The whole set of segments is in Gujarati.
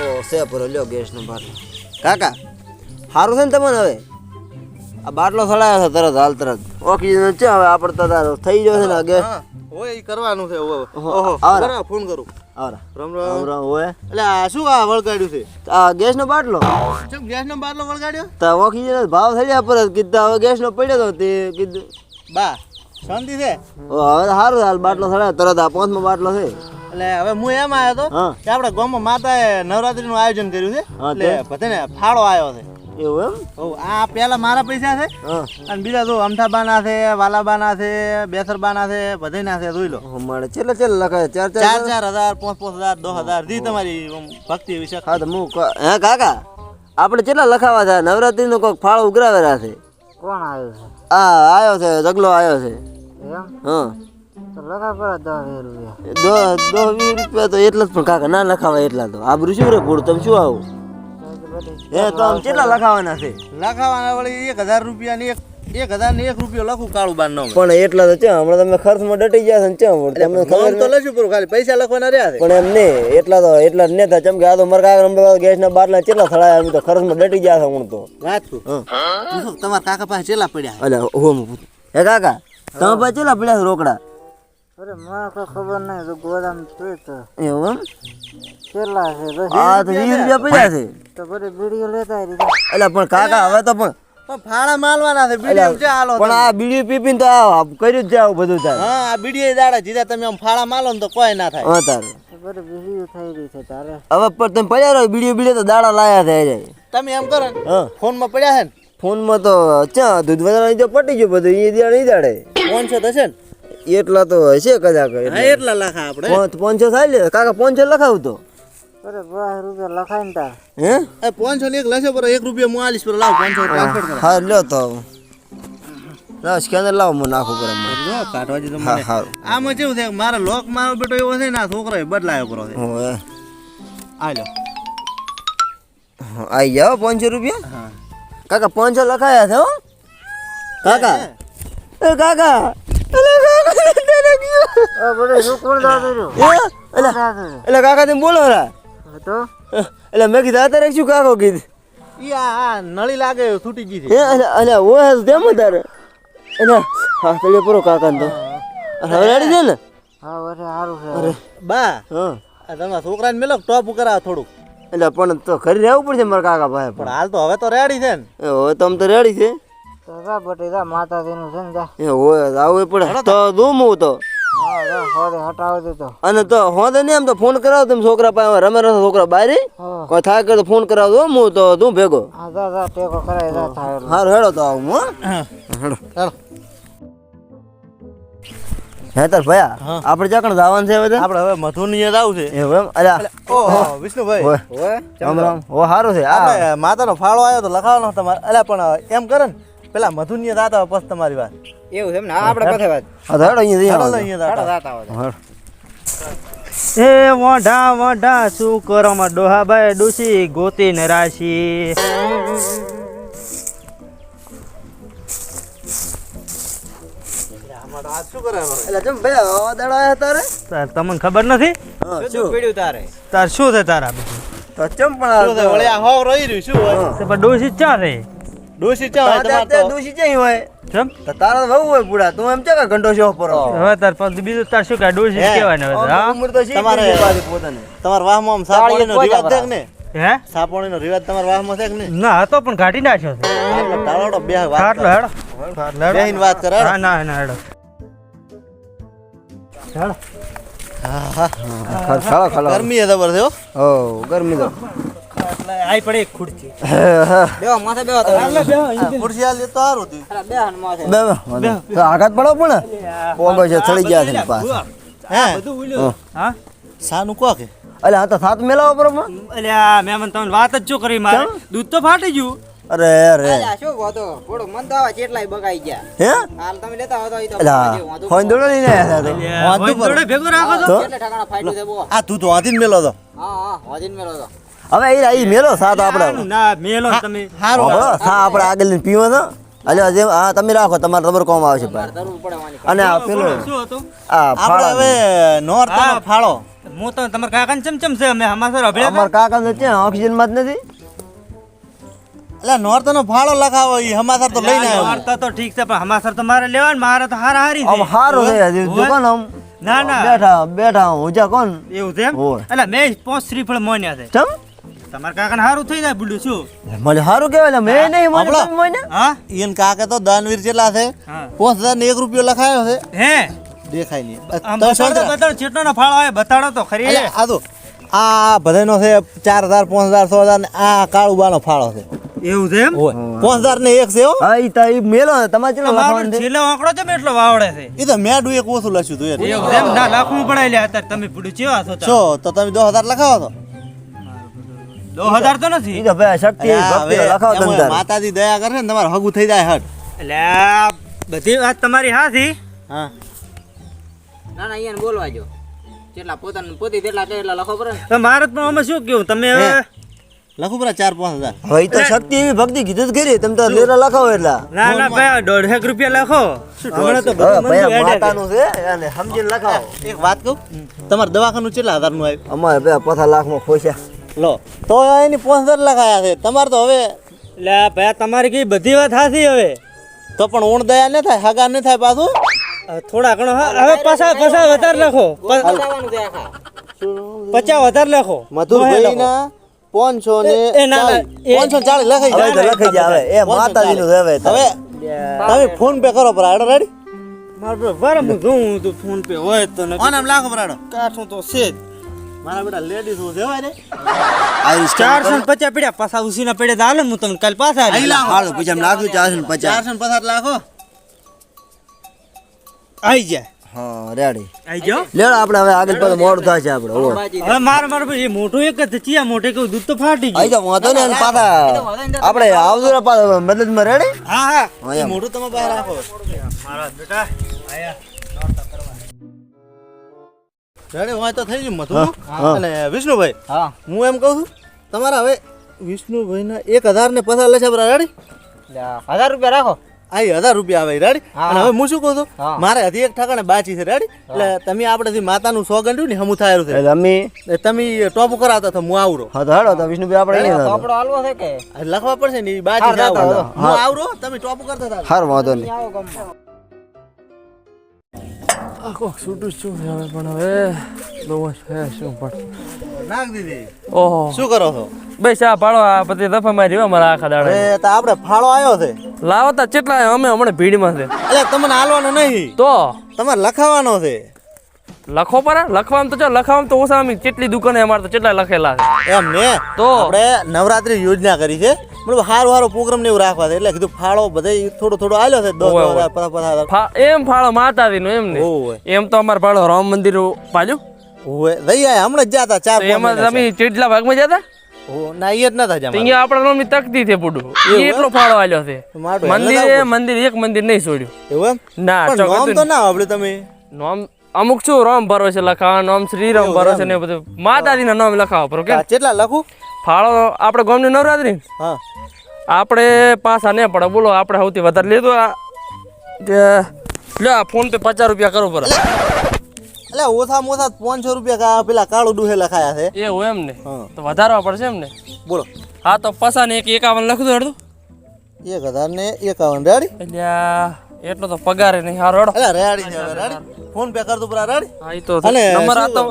ઓ સે પૂરો લ્યો ગેસનો બાટલો કાકા સારું છે ને તમને હવે? આ બાટલો સડાયો છે તરત હાલ તરત. ઓક્સિજન છે હવે આપણે તો થઈ ગયો છે ને આ ગેસ? હા કરવાનું છે ઓહો. ફોન કરું. રામ રામ. રામ રામ હોય એટલે આ શું આ વળગાડ્યું છે? આ ગેસનો બાટલો? ચમ ગેસ નો બાટલો વળગાડ્યો? તો ઓક્સિજન ભાવ થઈ પરત. કીધું હવે ગેસનો પડ્યો તો તે કીધું બા શાંતિ છે? હવે સારું હાલ બાટલો સડાયો. તરત આ પાંચમો બાટલો છે. એટલે હવે હું એમ આવ્યો હતો કે આપણે ગામમાં માતાએ નવરાત્રીનું આયોજન કર્યું છે. હા, એટલે બધાને ફાળો આવ્યો છે. એવું એમ? આ પેલા મારા પૈસા છે અને બીજા તો અમથાબાના છે વાલાબાના છે બેસરબાના છે બધાયના છે જોઈ લો. મળે છેલ્લે છેલ્લે લખાય ચાર ચાર ચાર ચાર હજાર પાંચ પાંચ હજાર દસ હજાર જી તમારી ભક્તિ વિશે. હા તો હું હે કાકા આપણે કેટલા લખાવા છે? નવરાત્રીનો કોઈક ફાળો ઉઘરાવેલા છે. કોણ આવ્યો છે? આ આવ્યો છે જગલો આવ્યો છે. એમ? હા. તો વીસ રૂપિયા. વીસ રૂપિયા તો એટલા જ પણ કાકા ના લખાવાય એટલા તો. આબરું શું રે તમે શું આવું? તો આમ કેટલા લખાવાના છે? લખાવાના વળી એક હજાર રૂપિયા ની એક એક હજાર ને એક રૂપિયો લખું કાળું બાર નો પણ એટલા તો છે હમણાં તમે ખર્ચમાં ડટી ગયા છે ને ચમ? તમને ખબર તો લખ્યું પૂરું ખાલી પૈસા લખવાના રહ્યા પણ એમ નહીં એટલા તો એટલા જ નેતા ચમ કે આ તો મારા કાકા અમદાવાદ ગેસના બાટલા કેટલા થડાયા અમે તો ખર્ચમાં ડટી ગયા છે હું તો. વાત તમારા કાકા પાસે ચેલા પડ્યા? અલ્યા હું હે કાકા તમે પાસે કેટલા પડ્યા છે રોકડા? અરે મને કોઈ ખબર નહીં તો ગોદામ જોઈ તો એવું કેટલા છે? તો આ તો વીસ રૂપિયા પડ્યા છે. તો બધી બીડીઓ લેતા આવી એટલે પણ કાકા હવે તો પણ પણ ફાળા માલવાના છે બીડી છે હાલો પણ આ બીડી પીપીને તો આ કર્યું જ જાવ બધું થાય હા આ બીડી દાડા જીધા તમે આમ ફાળા માલો ને તો કોઈ ના થાય. હા તાર. તો બીડીઓ થઈ રહી છે તારે. હવે પણ તમે પડ્યા રહો બીડીઓ બીડીઓ તો દાડા લાયા થાય જાય તમે એમ કરો ને હા. ફોનમાં પડ્યા છે ને? ફોનમાં તો ચા દૂધ વધારા પટી ગયું બધું એ દાડે નહીં દાડે તો થશે ને? એટલા તો હશે કદાચ હા એટલા. લખા આપણે. પાંચ- પાંચસો થાય લે કાકા પાંચસો લખાવ તો. અરે બાર રૂપિયા લખાય ને તાર. હે? એ પાંચસો ને એક લેશે પર એક રૂપિયા હું આલીશ પર લાવ પાંચસો ટ્રાન્સફર કરો હા લ્યો તો સ્કેનર લાવો મને નાખું પર જો કાઢવા દીધો હા મને આમાં કેવું છે મારે લોક મારો બેટો એવો છે ને આ છોકરો બદલાયો કરો છે. હવે આ લો આવી જાઓ પાંચસો રૂપિયા? હા. કાકા પાંચસો લખાયા છે હો. કાકા. એ કાકા તને ગયો અરે બધું શું કોણ દાદુ રહ્યું હે? અલે દાદુ એટલે કાકા તમે બોલો તો? એટલે મેં કીધું અત્યારે શું કાકો કીધું? નળી લાગે છૂટી ગઈ છે. અલે ઓ તેમ તારે. એટલે હા તલે પૂરો કાકા તો. હવે રેડી છે ને? હા વરે સારું છે. બા હા. તમારા છોકરાને મેલો ટોપ કરાવો થોડુંક? એટલે પણ તો ઘરે રહેવું પડશે મારા કાકા ભાઈ પણ. હાલ તો હવે તો રેડી છે ને. એ હવે તો આમ તો રેડી છે. માતાજીનું છે ને એ હોય આવું પડે. તો. ધૂમું તો. હા અને તો હોદે નહીં એમ તો ફોન કરાવો તમે છોકરા પાસે રમે રમે છોકરા બહાર કોઈ થાય કે તો ફોન કરાવો દો હું તો તું ભેગો. હા જા જા ટેકો કરાય જા થાય હારું હેડો તો આવું હો. હેડો. ચાલો હે તાર ભયા. આપણે ચાકણ જવાનું છે હવે? આપણે હવે મધુની યાદ આવશે એવું એમ? અલ્યા. ઓહો વિષ્ણુભાઈ. ઓય. રામ રામ. ઓ સારું છે આ માતાનો ફાળો આવ્યો તો લખાવાનો તમારે. અલ્યા પણ એમ કરે ને પેલા મધુન્ય દાતા આવતા તમારી વાત. એવું છે એમ ને? આપણે પાસે વાત. હા તો હેડો અહીંયા. અહીંયા દાતા. જાતા એ મોઢા મોઢા શું કરો માં? ડોહાભાઈ ડૂસી ગોતી ને રાશી. તમને ખબર નથી? તારે? તાર શું છે તારા? બધું તો ચમ પણ ડોસી ચા રે ડોશી ચા હોય તમાર તો. દોષી ચા હોય. તો તારા વહુ હોય પૂરા. તું એમ ચા ઘંટો શો પર? હવે તાર પછી બીજું તાર શું કે દોષી હે? કહેવાય હવે હા? ઉંમર તો છે તમારે- પોતાને? તમાર વાહમાં આમ રિવાજ દેખ ને હે? સાપોણીનો રિવાજ તમારા વાહમાં છે કે નહીં? ના હતો પણ ઘાટી નાખ્યો છે. આટલો ટાળોટો બે વાત કરે. હેડો બેહીન વાત કરે. હા ના ના હેડો. હેડો. ખાલો ખાલો. ગરમી હે જબર છે ઓ ગરમી તો. આઈ પડે ખુરચી બેહો માથે બેહો તો આ ખુરશી હાલ તો સારું હતું. અરે બેહન માથે. બે બે તો આઘાત પડો પણ. પોગો છે ચડી ગયા છે પાસ હે? હા. સાનું કો કે અલે આ તો સાત મેલાવો પર અલે આ મેમન તમને વાત જ જો કરી મારે? દૂધ તો ફાટી ગયું. અરે અરે. આ શું વાતો થોડો મન તો આવે કેટલાય બગાઈ ગયા. હે? હાલ તમે લેતા હો તો ઈ તો ફોન દોડો લઈને આવ્યા હતા એટલે વાંધો પર ભેગું રાખો તો? કેટલા ઠાકાણા ઠકાણા ફાટ્યું આ તું તો વાંધીને મેલો તો હા હા હોજીન મેલો તો હવે એ રહી મેલો સાત આપણે ના મેલો તમે. હારો. સા આપણે આગળ પીવો તો અલે જે હા તમે રાખો તમારે તમારે કોમ આવશે ભાઈ. અને આ પેલો શું હતું? આ આપણે હવે હવે નોરતાનો ફાળો. હું તો તમારા કાકાને ચમચમ છે? અમે હમાસર અભળ્યા અમાર કાકા તો ત્યાં ઓક્સિજનમાં જ નથી? એટલે નોર્તનો ફાળો લખાવો એ હમાસર તો લઈને આવ્યો. વાર્તા તો ઠીક છે પણ હમાસર તો મારે લેવા ને મારે તો હારા હારી છે. હારો છે હજી દુકાન આમ ના ના. બેઠા બેઠા હું. જા કોણ? એવું છે. એટલે મેં પાંચ શ્રીફળ મોન્યા છે. ચમ? તમારા કાકાને હારું થઈ જાય બુડું શું મને હારું કહેવાય મે નહીં મને હમણાં. તમે મોય ને હા? ઈન કાકા તો દાનવીર કેટલા છે હા. પાંચ હજાર ને એક રૂપિયો લખાયો છે. હે? દેખાય નહીં. બતાડો. બતાડો ચેટલો નો ફાળો આવે બતાડો તો ખરી. આ તો આ બધાનો છે ચાર હજાર પાંચ હજાર છ હજાર ને આ કાળુબાનો ફાળો છે. એવું છે એમ? પાંચ હજાર ને એક છે હો. ઈ તો ઈ મેલો ને તમારે ચેલો તમારો છે? છેલ્લો આંકડો છે એટલો વાવડે છે. એ તો મેડું એક ઓછું લખ્યું હતું યાર એમ? ના લાખું પડે લે અત્યારે તમે બુડું ચેવા છો છો તો તમે દસ હજાર લખાવો તો. દો હજાર તો ઈ નથી તો ભાઈ શક્તિ ભક્તિ હવે લખાવો તમે માતાજી દયા કરે ને તમારે હગું થઈ જાય હટ. એટલે બધી વાત તમારી હાથી? હા. ના ના અહીંયા બોલવા જો જેટલા પોતાને પોતી તેટલા કેટલા લખો પડે તો મારે તો અમે શું કહું તમે હવે લખો લખું ચાર પાંચ હજાર. હવે તો શક્તિ એવી ભક્તિ કીધું જ કરી તમે તો લેરા લખાવો એટલા. ના ના ભાઈ દોઢેક રૂપિયા લખો. હમણાં તો. માતાનું છે. અને સમજીને લખાવો. એક વાત કહું? તમારે દવાખાનું કેટલા હજારનું આવ્યું? અમારે ભાઈ પથા લાખમાં ખોશ્યા લો તો એની પોસર લખાયા છે. તમારે તો હવે એટલે ભાઈ તમારી કઈ બધી વાત હાથી હવે. તો પણ ઊણ દયા ન થાય હગા ન થાય પાછું. થોડા ઘણો હા, હવે પાછા પાછા વધારે લખો. પચાસ વધારે લખો. મધુરભાઈ ના પાંચસો ને પાંચસો ચાલીસ લખાઈ જાય. લખાઈ જાય હવે. એ માતાજી નું હવે. હવે તમે ફોન પે કરો પરાડો રેડી મારું બરાબર હું તું તો ફોન પે હોય તો નથી ઓન આમ લાખો પરાડો કાઠું તો છે જ. મારા બેટા લેડીઝ છે હોય ને? ચારસો ને પચાસ પડ્યા પાછા ઉસીના પડ્યા તો હાલે હું તમને કાલ પાછા. હાલો પછી આમ ચારસો ને પચાસ. ચારસો ને પચાસ લાખો આઈ જાય. હા રેડી. આઈ જાઓ. લેડો આપણે હવે આગળ પાછું મોડું થાય છે આપણે હવે મારે મારે પછી મોટું એક જ ચિયા મોટે દૂધ તો ફાટી ગયું. જાઓ વાંધો ને પાછા આપણે આવજો ને પાછા મદદમાં રેડી? હા હા. હા એ એમ. મોઢું તમે બહાર રાખો. મારા બેટા આયા રેડી હોય તો થઈ ગયું મધુ. અને વિષ્ણુભાઈ હા. હું એમ કહું છું તમારા હવે વિષ્ણુભાઈના એક હજાર ને પચાસ લેશે બરા રેડી? હજાર રૂપિયા રાખો. આ હજાર રૂપિયા આવે રેડી? અને હવે હું શું કહું છું? મારે હજી એક ઠાકાને બાચી છે રેડી? એટલે તમે આપણે માતાનું સોગંડ ને હમું થાયેલું છે. તમે તમે ટોપ કરાવતા તો હું આવરો. હા તો હેડો તો વિષ્ણુભાઈ આપણે હતા. હાલવો છે કે? લખવા પડશે ને બાચી આવરો. હું. આવરો તમે ટોપ કરતા હતા. હાર વાંધો નહીં. આવો ગમમાં નાખ દીધી. ઓહો. શું કરો છો? ભાઈ શા પાડો આ પછી દફા મારી અમારા આખા દાડે અરે તો આપણે ફાળો આવ્યો છે. લાવો તા કેટલા અમે હમણાં ભીડમાં છે. એટલે તમને હાલવાનો નહીં. તો? તમારે લખાવાનો છે. લખો પર લખવામાં તો ચાલ લખવામાં તો ઓછા કેટલી દુકાને અમારે તો કેટલા લખેલા છે. એમ ને? તો? આપણે નવરાત્રી યોજના કરી છે. મતલબ સારું સારું પ્રોગ્રામ ને એવું રાખવા એટલે કીધું ફાળો બધે થોડો થોડો આવ્યો છે. દસ ઓવે, ઓવે. હજાર પચાસ પચાસ હજાર એમ ફાળો માતાજી નો એમ ને? એમ તો અમારે ફાળો રામ મંદિર ઓવે. જઈ આયા હમણાં જ જાતા ચાર એમાં તમે ચેટલા ભાગમાં જતા? ના એ જ અહીંયા આપણા નામની તકતી છે પૂડું. એટલો ફાળો આલ્યો છે. મંદિરે મંદિર એક મંદિર નહીં છોડ્યું. એવું એમ? ના નામ તો ના આપણે તમે. નામ અમુક શું રામ ભરોસે લખાવા નામ શ્રી રામ ભરોસે ને એ બધું. માતાજીના નામ લખાવો પર કે કેટલા લખું? ફાળો આપણે ગામની નવરાત્રી? હા. આપણે પાછા નહીં પડે બોલો આપણે સૌથી વધારે લીધું આ લે ફોન પે પચાસ રૂપિયા કરો પર એટલે ઓછા ઓછા પાંચસો રૂપિયા કા- પેલા કાળું ડુહે લખાયા છે. એવું એમ ને? તો વધારવા પડશે એમ ને? બોલો. હા તો પસા ને એક એકાવન લખી દો એક હજાર ને એકાવન રેડી? એટલે એટલો તો પગાર નહીં. હારો અલા રેડી હવે રેડી. ફોન પે કર દો પેલા રેડી. હા ઈ તો અને નંબર આ તો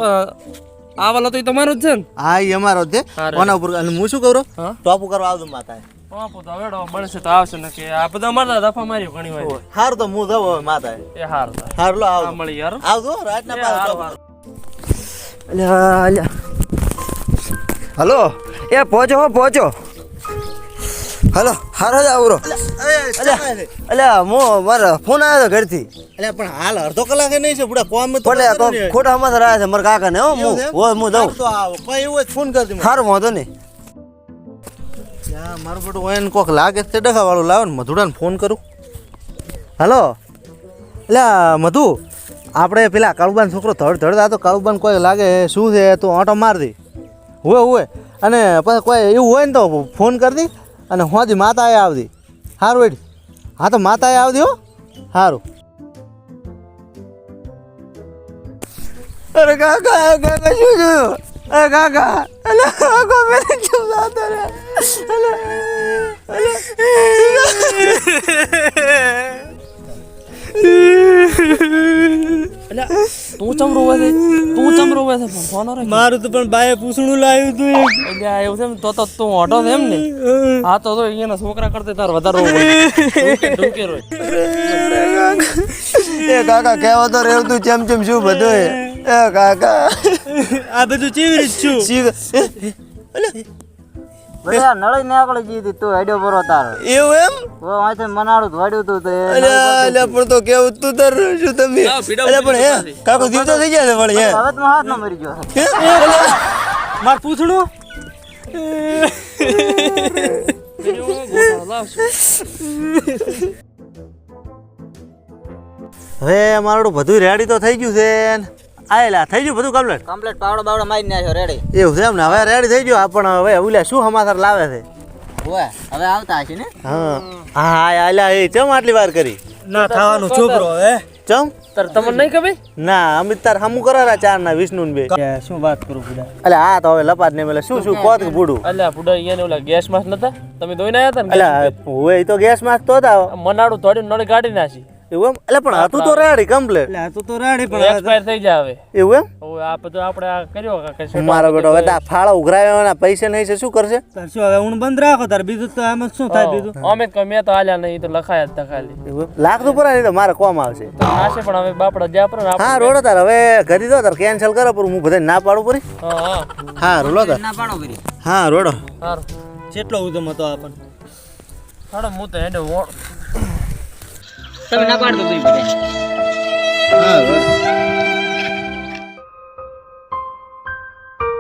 આ વાલો તો ઈ તમારો જ છે ને? હા એ અમારો જ છે. કોના ઉપર અને હું શું કરું? ટોપ કરવા આવજો માતા બાપુ તો વેડો બનશે તો આવશે ને કે આ બધા અમારા દફા માર્યો ઘણી વાર. હાર તો હું જાઉં હવે માતા એ હાર હાર લો આવ મળી યાર આવજો ટોપ. હારું. અલ્યા અલ્યા. હલો. એ પહોંચો હો પહોંચો. હલો હારો જ આવરો. અલ્યા મો મારા ફોન આવ્યો ઘરથી. અલ્યા પણ હાલ અડધો કલાક નહીં છે બુડા કોમ તો પડે. ખોટા સમાચાર રહ્યા છે મારા કાકા ને હો એવું હું હું જાઉં. તો આવો કોઈ એવું હોય ફોન કરી દે મને. સારું વાંધો નહીં. મારું બધું હોય ને કોક લાગે તે ડખા વાળું લાવે ને મધુડાને ફોન કરું. હલો. અલ્યા મધુ આપણે પેલા કાળુબાન છોકરો ધડ ધડ આ તો કાળુબાન કોઈ લાગે શું છે તું ઓટો માર દે. હોય હોય અને પછી કોઈ એવું હોય ને તો ફોન કરી દી. અને હોજી માતાએ આવતી. સારું એડી હા તો માતાએ આવતી હો. સારું અરે કાકા કાકા શું થયું અરે કાકા અલે કાકા મેરે શું જાતો રે. અલે એટલે તું ચમ રોવે છે? તું ચમ રોવે છે? પણ ફોન રે મારું તો પણ બાએ પૂછણું લાવ્યું તું આ એવું છે ને તો તો તું ઓટો છે એમ ને. હા તો તો અહીંયાના છોકરા કરતા તાર વધારે રોવે ઢૂકે રોય. એ કાકા કેવો તો રેવ તું ચમ ચમ શું બધું એ? કાકા. આ બધું ચેવી છું. ચીવ શી બધે નળી ને જીધી તું હેડ્યો બરો તારો. એવું એમ? ઓ આથી મનાડું ધોડ્યું તું તે અલે અલે પણ તો કેવું તું તાર શું તમે? અલે પણ હે કાકો જીવતો થઈ ગયા છે પણ હે? હવે તો હાથ ન મરી ગયો. માર પૂછણું હવે મારું બધું રેડી તો થઈ ગયું છે ને. આયેલા થઈ ગયું બધું કમ્પ્લીટ કમ્પ્લીટ પાવડો બાવડો મારી નાખ્યો રેડી એવું છે ને? હવે રેડી થઈ ગયું. પણ હવે ઓલા શું સમાચાર લાવે છે? હવે આવતા હશે ને? હા. હા આયલા એ ચમ આટલી વાર કરી? ના થવાનું છોકરો હે? ચમ? તાર તમને નહીં ખબર? ના અમિત તાર હમુ કરારા ચાર ના વિષ્ણુ ને બે શું વાત કરું પુડા અલે આ તો હવે લપાટ ને મેલે શું શું કોત કે બુડું? અલ્યા પુડા અહીંયા ઓલા ગેસ માસ નતા? તમે ધોઈને આવ્યા હતા ને અલે હોય એ તો ગેસ માસ તો હતા. મનાડું થોડી નળી કાઢી નાખી. એવું એમ? એટલે પણ હતું તો રેડી કમ્પ્લીટ એટલે આ તો તો રાડી પણ એક્સપાયર થઈ જાય એવું એમ? હવે આ બધું આપણે આ કર્યો કાકા મારો બેટો હવે આ ફાળા ઉઘરાવ્યા ના પૈસા નહીં છે શું કરશે? તાર હવે હું બંધ રાખો તાર બીજું તો આમાં શું થાય બીજું? અમે તો મેં તો આલ્યા નહીં તો લખાયા જ હતા ખાલી લાખ તો પૂરા નહીં તો મારે કોમ આવશે. તો પણ હવે બાપડા પર હા રોડો તાર હવે કરી દો તાર કેન્સલ કરો પર હું બધા ના પાડું પરી. હા હા. હા રોડો તાર. ના પાડો ફરી હા રોડો. સારું કેટલો ઉધમ હતો આપણ હાડો હું તો એને તમે ના પાડતો તું હા.